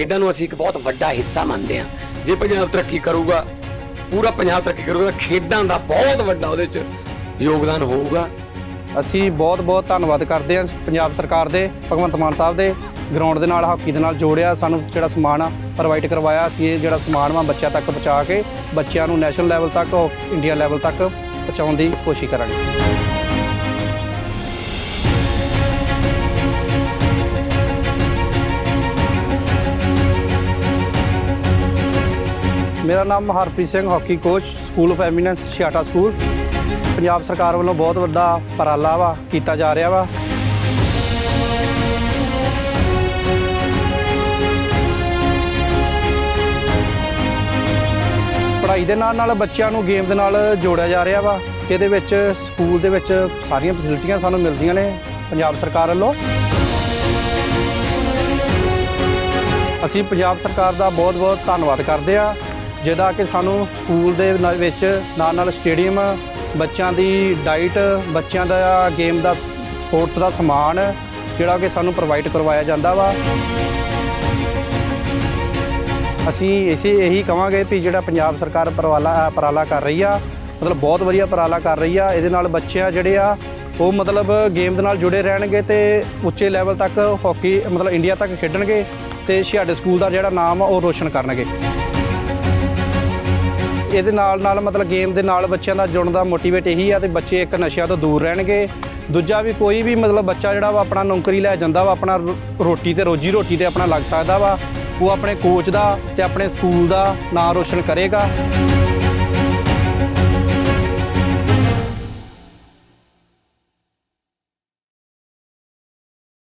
ਖੇਡਾਂ ਨੂੰ ਅਸੀਂ ਇੱਕ ਬਹੁਤ ਵੱਡਾ ਹਿੱਸਾ ਮੰਨਦੇ ਹਾਂ। ਜੇ ਪੰਜਾਬ ਤਰੱਕੀ ਕਰੂਗਾ, ਪੂਰਾ ਪੰਜਾਬ ਤਰੱਕੀ ਕਰੂਗਾ, ਖੇਡਾਂ ਦਾ ਬਹੁਤ ਵੱਡਾ ਉਹਦੇ 'ਚ ਯੋਗਦਾਨ ਹੋਊਗਾ। ਅਸੀਂ ਬਹੁਤ ਬਹੁਤ ਧੰਨਵਾਦ ਕਰਦੇ ਹਾਂ ਪੰਜਾਬ ਸਰਕਾਰ ਦੇ, ਭਗਵੰਤ ਮਾਨ ਸਾਹਿਬ ਦੇ, ਗਰਾਊਂਡ ਦੇ ਨਾਲ, ਹਾਕੀ ਦੇ ਨਾਲ ਜੋੜਿਆ, ਸਾਨੂੰ ਜਿਹੜਾ ਸਮਾਨ ਆ ਪ੍ਰੋਵਾਈਡ ਕਰਵਾਇਆ, ਅਸੀਂ ਇਹ ਜਿਹੜਾ ਸਮਾਨ ਵਾ ਬੱਚਿਆਂ ਤੱਕ ਪਹੁੰਚਾ ਕੇ, ਬੱਚਿਆਂ ਨੂੰ ਨੈਸ਼ਨਲ ਲੈਵਲ ਤੱਕ ਇੰਡੀਆ ਲੈਵਲ ਤੱਕ ਪਹੁੰਚਾਉਣ ਦੀ ਕੋਸ਼ਿਸ਼ ਕਰਾਂਗੇ। ਮੇਰਾ ਨਾਮ Harpreet Singh, hockey coach school of eminence Chhiata school Punjab ਸਰਕਾਰ ਵੱਲੋਂ ਬਹੁਤ ਵੱਡਾ ਉਪਰਾਲਾ ਵਾ, ਕੀਤਾ ਜਾ ਰਿਹਾ ਵਾ। ਪੜ੍ਹਾਈ ਦੇ ਨਾਲ ਨਾਲ ਬੱਚਿਆਂ ਨੂੰ ਗੇਮ ਦੇ ਨਾਲ ਜੋੜਿਆ ਜਾ ਰਿਹਾ ਵਾ, ਜਿਹਦੇ ਵਿੱਚ ਸਕੂਲ ਦੇ ਵਿੱਚ ਸਾਰੀਆਂ ਫੈਸਿਲਿਟੀਆਂ ਸਾਨੂੰ ਮਿਲਦੀਆਂ ਨੇ ਪੰਜਾਬ ਸਰਕਾਰ ਵੱਲੋਂ। ਅਸੀਂ ਪੰਜਾਬ ਸਰਕਾਰ ਦਾ ਬਹੁਤ-ਬਹੁਤ ਧੰਨਵਾਦ ਕਰਦੇ ਆ ਜਿਹਦਾ ਕਿ ਸਾਨੂੰ ਸਕੂਲ ਦੇ ਵਿੱਚ ਨਾਲ ਨਾਲ ਸਟੇਡੀਅਮ, ਬੱਚਿਆਂ ਦੀ ਡਾਈਟ, ਬੱਚਿਆਂ ਦਾ ਗੇਮ ਦਾ ਸਪੋਰਟਸ ਦਾ ਸਮਾਨ, ਜਿਹੜਾ ਕਿ ਸਾਨੂੰ ਪ੍ਰੋਵਾਈਡ ਕਰਵਾਇਆ ਜਾਂਦਾ ਵਾ। ਅਸੀਂ ਇਸੇ, ਇਹੀ ਕਵਾਂਗੇ ਵੀ ਜਿਹੜਾ ਪੰਜਾਬ ਸਰਕਾਰ ਉਪਰਾਲਾ ਉਪਰਾਲਾ ਕਰ ਰਹੀ ਆ, ਮਤਲਬ ਬਹੁਤ ਵਧੀਆ ਉਪਰਾਲਾ ਕਰ ਰਹੀ ਆ, ਇਹਦੇ ਨਾਲ ਬੱਚਿਆਂ ਜਿਹੜੇ ਆ, ਉਹ ਮਤਲਬ ਗੇਮ ਦੇ ਨਾਲ ਜੁੜੇ ਰਹਿਣਗੇ ਤੇ ਉੱਚੇ ਲੈਵਲ ਤੱਕ ਹਾਕੀ, ਮਤਲਬ ਇੰਡੀਆ ਤੱਕ ਖੇਡਣਗੇ ਤੇ ਸਾਡੇ ਸਕੂਲ ਦਾ ਜਿਹੜਾ ਨਾਮ ਆ, ਉਹ ਰੋਸ਼ਨ ਕਰਨਗੇ। ਇਹਦੇ ਨਾਲ ਨਾਲ ਮਤਲਬ ਗੇਮ ਦੇ ਨਾਲ ਬੱਚਿਆਂ ਦਾ ਜੁੜਨ ਦਾ ਮੋਟੀਵੇਟ ਇਹੀ ਆ ਤੇ ਬੱਚੇ ਇੱਕ ਨਸ਼ਿਆਂ ਤੋਂ ਦੂਰ ਰਹਿਣਗੇ। ਦੂਜਾ ਵੀ ਕੋਈ ਵੀ ਮਤਲਬ ਬੱਚਾ ਜਿਹੜਾ ਵਾ ਆਪਣਾ ਨੌਕਰੀ ਲੈ ਜਾਂਦਾ ਵਾ, ਆਪਣਾ ਰੋ- ਰੋਟੀ ਤੇ ਰੋਜੀ ਰੋਟੀ ਤੇ ਆਪਣਾ ਲੱਗ ਸਕਦਾ ਵਾ, ਉਹ ਆਪਣੇ ਕੋਚ ਦਾ ਤੇ ਆਪਣੇ ਸਕੂਲ ਦਾ ਨਾਂ ਰੋਸ਼ਨ ਕਰੇਗਾ।